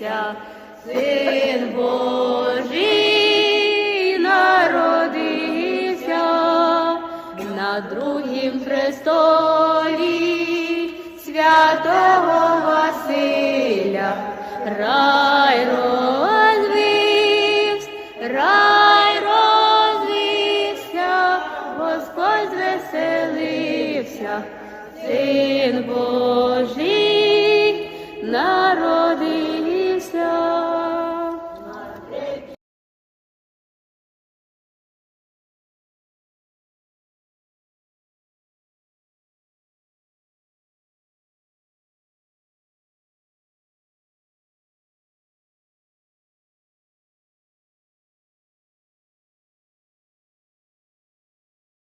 народився, син Божий народився на другім престолі святого Василя, рай розвився, рай розвився, Господь звеселився, син Божий.